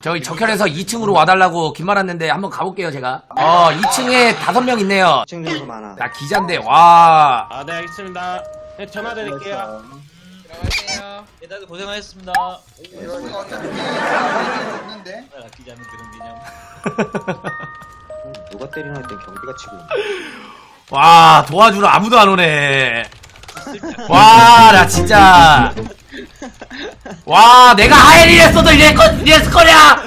저기 적혈에서 2층으로 와달라고 긴 말았는데 한번 가볼게요 제가 어 2층에 다섯 명 있네요 층 정도 많아. 나 기자인데 와 아, 네, 알겠습니다. 네, 전화 드릴게요. 들어가세요. 네, 다들 고생하셨습니다. 어차피 없는데. 아, 기자님 그런 기념. 누가 때리나 했더니 경비가 치고 있네. 와 도와주러 아무도 안 오네 와 나 진짜 와 내가 하엘이 했어도 거냐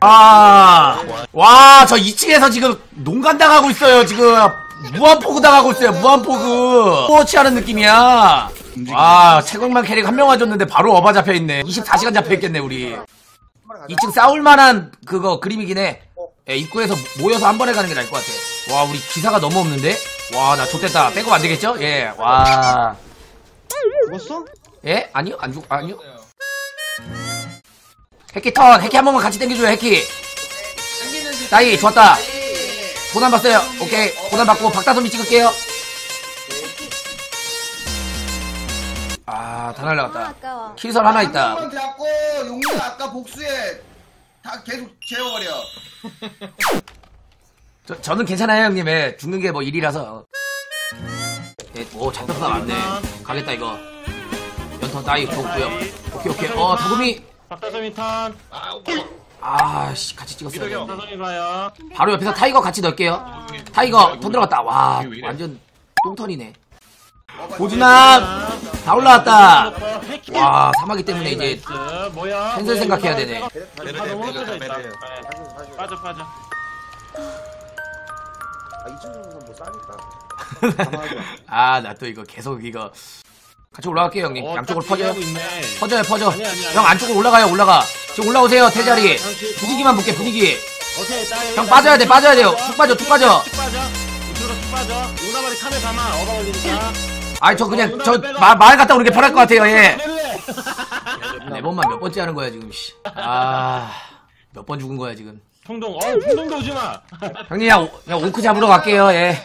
아와저 2층에서 지금 농간 당하고 있어요 지금 무한포그 당하고 있어요 무한포그 스포츠하는 느낌이야 와 채광만 캐릭 한 명 와줬는데 바로 어바 잡혀있네 24시간 잡혀있겠네 우리 2층 싸울만한 그거 그림이긴 해 예, 입구에서 모여서 한 번에 가는 게 나을 것 같아. 와, 우리 기사가 너무 없는데? 와, 나 좋댔다. 백업 안 되겠죠? 예, 와. 죽었어? 예? 아니요? 안 죽, 아니요? 해키 턴! 해키 한 번만 같이 당겨줘요, 해키! 나이, 좋았다. 고난 봤어요. 오케이. 고난 받고 박다솜이 찍을게요. 아, 다 아, 날라갔다. 아까워. 킬설 하나 있다. 한번 잡고 용문 아까 복수에 다 계속 재워버려. 저, 저는 괜찮아요, 형님. 예, 죽는 게 뭐 일이라서. 예, 오, 잡혔다, 맞네. 가겠다, 이거. 연턴 따위 좋고요. 오케이, 오케이. 어, 다솜이. 박다솜이 턴. 아, 씨, 같이 찍었어요. 박다솜이. 바로 옆에서 타이거 같이 넣을게요. 타이거, 턴 들어갔다. 와, 완전 똥턴이네. 고준아, 다 올라왔다. 와, 사마귀 때문에 이제? 펜슬 생각해야 되네. 네. 빠져, 빠져. 아, 2층 정도 뭐 싸니까. 아, 나 또 이거 계속 이거. 같이 올라갈게요, 형님. 어, 양쪽으로 딱 퍼져요. 있네. 퍼져요, 퍼져. 아니야, 아니야, 형 아니야. 안쪽으로 올라가요, 올라가. 지금 올라오세요, 대자리. 잠시- 분위기만 볼게, 분위기. 오케이, 딱형 빠져야 돼, 빠져야 돼요. 툭 빠져, 툭 빠져. 툭 빠져. 우측으로 툭 빠져. 용나발이 카메 담아. 어바 걸리니까. 아이, 저 그냥, 저, 마, 마을 갔다 오는 게 편할 것 같아요, 예. 뺄래. 네 번만 몇 번째 하는 거야, 지금, 씨. 아, 몇 번 죽은 거야, 지금. 통동, 어, 통동도 오지 마. 형님, 그냥, 오- 그냥 오크 잡으러 갈게요, 예.